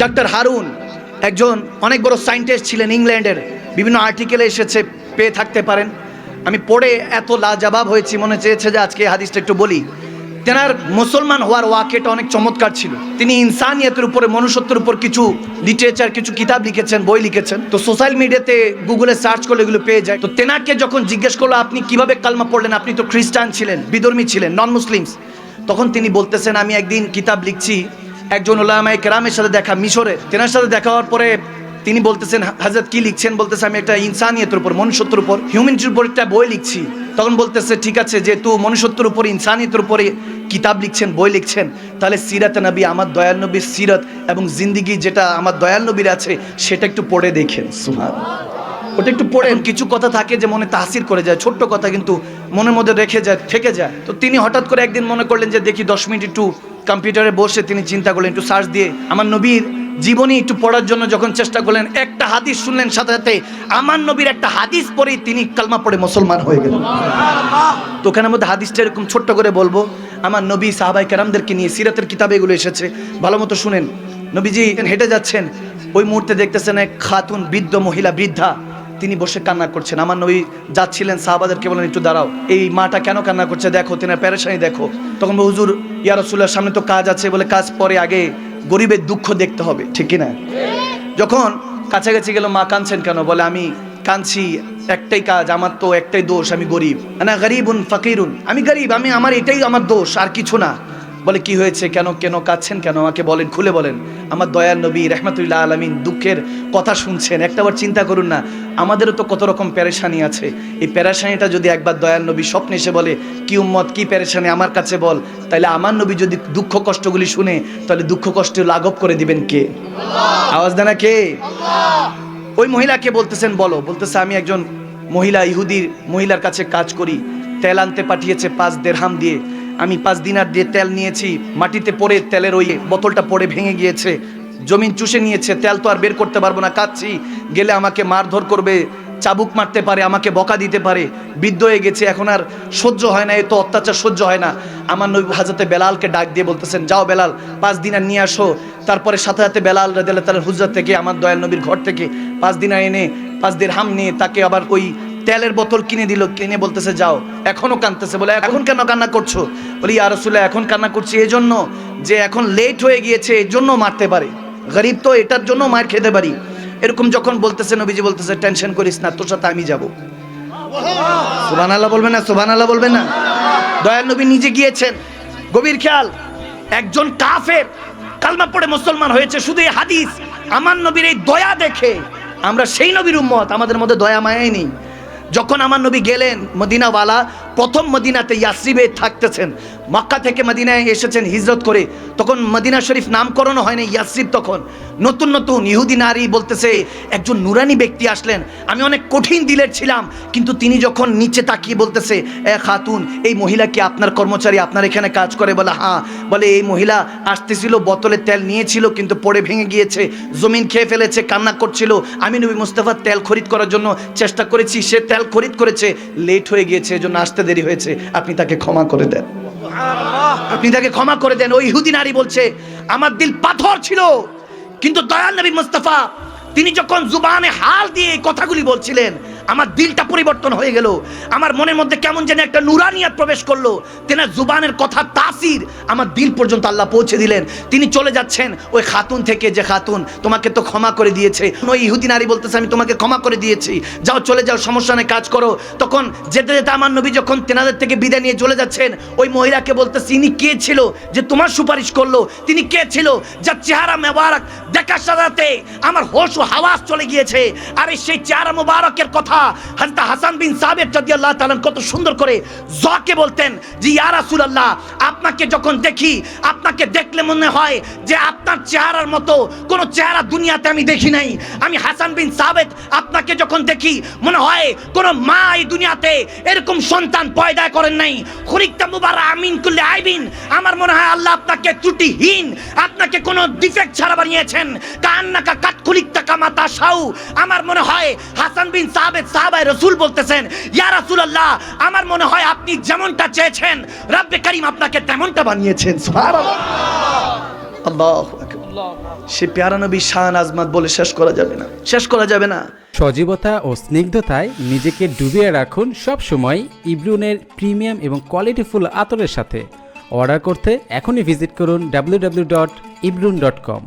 Doctor Harun একজন অনেক বড় সায়েন্টিস্ট ছিলেন ইংল্যান্ডের। বিভিন্ন আর্টিকেলে এসেছে, পেয়ে থাকতে পারেন। আমি পড়ে এত লাজবাব হয়েছি, মনে চেয়েছে যে আজকে হাদিসটা একটু বলি। তেনার মুসলমান হওয়ার ওয়াকেটা অনেক চমৎকার ছিল। তিনি ইনসানিয়তের উপরে, মনুষ্যত্বের উপর কিছু লিটারেচার কিছু কিতাব লিখেছেন, বই লিখেছেন। তো সোশ্যাল মিডিয়াতে গুগলে সার্চ করলে এগুলো পেয়ে যায়। তো তেনাকে যখন জিজ্ঞেস করল, আপনি কীভাবে কালমা পড়লেন? আপনি তো খ্রিস্টান ছিলেন, বিধর্মী ছিলেন নন মুসলিমস তখন তিনি বলতেছেন, আমি একদিন কিতাব লিখছি একজন ওলামাই কেরামের সাথে দেখা মিশরে তেনার সাথে দেখা হওয়ার পরে তিনি বলতেছেন, হাজরত কি লিখছেন? বলতেছে, আমি একটা ইনসানিয়তের উপর, মনুষ্যত্বের উপর, হিউম্যানিটির উপর একটা বই লিখছি। তখন বলতেছে, ঠিক আছে, যেহেতু মনুষ্যত্বের উপর, ইনসানিয়তের উপরে কিতাব লিখছেন, বই লিখছেন, তাহলে সিরাত নবী, আমার দয়াল নবীর সিরত এবং জিন্দিগি যেটা আমার দয়াল নবীর আছে, সেটা একটু পড়ে দেখেন। সুহান ওটা একটু পড়েন কিছু কথা থাকে যে মনে তাসির করে যায়, ছোট্ট কথা কিন্তু মনের মধ্যে রেখে যায়, থেকে যায়। তো তিনি হঠাৎ করে একদিন মনে করলেন যে, দেখি দশ মিনিট একটু কম্পিউটারে বসে তিনি চিন্তা করলেন, একটু সার্চ দিয়ে। আমার নবীর জীবনী একটু পড়ার জন্য যখন চেষ্টা করলেন, একটা হাদিস শুনলেন, সাথে সাথে আমার নবীর একটা হাদিস পড়েই তিনি কালমা পড়ে মুসলমান হয়ে গেলেন। তো ওখানের মধ্যে হাদিসটা এরকম ছোট্ট করে বলব, আমার নবী সাহাবাই কেরামদেরকে নিয়ে সিরাতের কিতাবে এগুলো এসেছে, ভালো মতো শুনেন। নবীজি হেঁটে যাচ্ছেন, ওই মুহূর্তে দেখতেছেন এক খাতুন বৃদ্ধ মহিলা, বৃদ্ধা। তিনি বসে কান্না করছেন। আমার নবী যাচ্ছিলেন, সাহাবাদেরকে বলেন একটু দাঁড়াও। এই মাটা কেন কান্না করছে? দেখো, তেনার প্যারেশানি দেখো। তখন হুজুর, ইয়া রসুল্লার সামনে তো কাজ আছে বলে কাজ পরে আগে গরিবের দুঃখ দেখতে হবে, ঠিক কি না যখন কাছাকাছি গেল, মা কাঁদছেন কেন? বলে, আমি কাঁদছি, একটাই কাজ, আমার তো একটাই দোষ, আমি গরিব। না গরিবুন ফকিরুন। আমি গরিব, আমি, আমার এটাই আমার দোষ, আর কিছু না। বলে, কি হয়েছে? কেন কেন কাঁদছেন কেন? আমাকে বলেন, খুলে বলেন। আমার দয়াল নবী রহমতুল্লাহ আলমিন দুঃখের কথা শুনছেন। একটা একটাবার চিন্তা করুন না, আমাদেরও তো কত রকম প্যারেশানি আছে। এই প্যারেশানিটা যদি একবার দয়াল নবী স্বপ্নে এসে বলে, কি উম্মত, কি প্যারেশানি আমার কাছে বল। তাহলে আমার নবী যদি দুঃখ কষ্টগুলি শুনে তাহলে দুঃখ কষ্ট লাঘব করে দিবেন কে? আওয়াজ দেনা কে? ওই মহিলাকে বলতেছেন, বলো। বলতেছে, আমি একজন মহিলা, ইহুদির মহিলার কাছে কাজ করি। তেল আনতে পাঠিয়েছে পাঁচ দেড়হাম দিয়ে। আমি পাঁচ দিনার দিয়ে তেল নিয়েছি, মাটিতে পড়ে তেলের ওই বোতলটা পড়ে ভেঙে গিয়েছে। জমিন চুষে নিয়েছে, তেল তো আর বের করতে পারব না কাচ্ছি গেলে আমাকে মারধর করবে, চাবুক মারতে পারে, আমাকে বকা দিতে পারে। বৃদ্ধ হয়ে গেছে, এখন আর সহ্য হয় না এত অত্যাচার, সহ্য হয় না। আমার নবী হাজতে বেলালকে ডাক দিয়ে বলতেছেন, যাও বেলাল, পাঁচ দিন আর নিয়ে আসো। তারপরে সাথে সাথে বেলাল রাদিয়াল্লাহু তাআলার হুজরাত থেকে, আমার দয়াল নবীর ঘর থেকে পাঁচ দিন এনে পাঁচ দিন হাম নিয়ে তাকে আবার ওই তেলের বোতল কিনে দিল, কিনে বলতেছে, যাও। এখনও কাঁদতেছে, বলে, এখন কেন কান্না করছ? বলি, ইয়া রাসূলুল্লাহ, এখন কান্না করছি এই জন্য যে এখন লেট হয়ে গিয়েছে, এই জন্য মারতে পারে। গরিব তো, এটার জন্য মার খেতে পারি। এরকম যখন বলতেছে, নবীজি বলতেছে টেনশন করিস না, তোর সাথে আমি যাব। সুবান আল্লাহ বলবেন না সুবান আল্লাহ বলবেন না। দয়াল নবী নিজে গিয়েছেন। গভীর খেয়াল, একজন কাফের কালমা পড়ে মুসলমান হয়েছে, শুধু হাদিস। আমার নবীর এই দয়া দেখে আমরা সেই নবীর উম্মত, আমাদের মধ্যে দয়া মায়াই নেই। যখন আমার নবী গেলেন মদিনাওয়ালা প্রথম মদিনাতে ইয়াসরিবে থাকতেছেন। মক্কা থেকে মদিনায় এসেছেন হিজরত করে। তখন মদিনা শরীফ নামকরণ হয়নি ইয়াসরিব তখন। নতুন নতুন ইহুদি নারী বলতেছে, একজন নুরানি ব্যক্তি আসলেন। আমি অনেক কঠিন দিলের ছিলাম, কিন্তু তিনি যখন নিচে তাকিয়ে বলতেছে, এ খাতুন, এই মহিলা কি আপনার কর্মচারী? আপনার এখানে কাজ করে? বলে হ্যাঁ। বলে, এই মহিলা আসতেছিল, বোতলে তেল নিয়েছিল, কিন্তু পড়ে ভেঙে গিয়েছে, জমিন খেয়ে ফেলেছে, কান্না করছিল। আমি নবী মুস্তাফার তেল খরিদ করার জন্য চেষ্টা করেছি, সে তেল খরিদ করেছে, লেট হয়ে গিয়েছে, এজন্য আসতে দেরি হয়েছে, আপনি তাকে ক্ষমা করে দেন। আপনি তাকে ক্ষমা করে দেন। ওই ইহুদি নারী বলছে, আমার দিল পাথর ছিল, কিন্তু দয়াল নবী মুস্তাফা তিনি যখন জুবানে হাল দিয়ে কথাগুলি বলছিলেন, আমার দিলটা পরিবর্তন হয়ে গেল। আমার মনের মধ্যে কেমন যেন একটা নুরানিয়াত প্রবেশ করল। তেনার জুবানের কথা তাসির আমার দিল পর্যন্ত আল্লাহ পৌঁছে দিলেন। তিনি চলে যাচ্ছেন ওই খাতুন থেকে যে খাতুন তোমাকে তো ক্ষমা করে দিয়েছে। ওই ইহুদি নারী বলতেছে, আমি তোমাকে ক্ষমা করে দিয়েছি। যাও চলে যাও, সমস্যা নেই, কাজ করো। তখন যেতে যেতে আমার নবী যখন তেনাদের থেকে বিদায় নিয়ে চলে যাচ্ছেন, ওই মহিলাকে বলতেছে, ইনি কে ছিল যে তোমার সুপারিশ করল? তিনি কে ছিল? যার চেহারা মেবারক দেখার সাথে আমার হোশ ও হাওয়াস চলে গিয়েছে। আর সেই চেহারা মোবারকের কথা হযরত হাসান বিন সাবের রাদিয়াল্লাহু তাআলা কত সুন্দর করে জকে বলতেন যে, ইয়া রাসূলুল্লাহ, আপনাকে যখন দেখি, আপনাকে দেখলে মনে হয় যে আপনার চেহারার মতো কোনো চেহারা দুনিয়াতে আমি দেখি নাই। আমি হাসান বিন সাবেদ আপনাকে যখন দেখি, মনে হয় কোনো মা এই দুনিয়াতে এরকম সন্তান পয়দা করেন নাই। খরিকটা মুবারা আমিন করলে আইবিন। আমার মনে হয় আল্লাহ আপনাকে ত্রুটিহীন, আপনাকে কোনো ডিফেক্ট ছাড়া বানিয়েছেন। কান্নাকা কাঠখুলিকটা কামাতা সাউ আমার মনে হয় হাসান বিন সাবেদ সাহাবায়ে রসুল বলতেছেন, ইয়া রাসূলুল্লাহ, আমার মনে হয় আপনি যেমনটা চেয়েছেন, রব্বে করিম আপনাকে তেমনটা বানিয়েছেন। সে পেয়ারা নবী শান আজমাত বলে শেষ করা যাবে না, শেষ করা যাবে না। সজীবতা ও স্নিগ্ধতায় নিজেকে ডুবিয়ে রাখুন সব সময় ইব্রুনের প্রিমিয়াম এবং কোয়ালিটিফুল আতরের সাথে। অর্ডার করতে এখনই ভিজিট করুন www.ibrun.com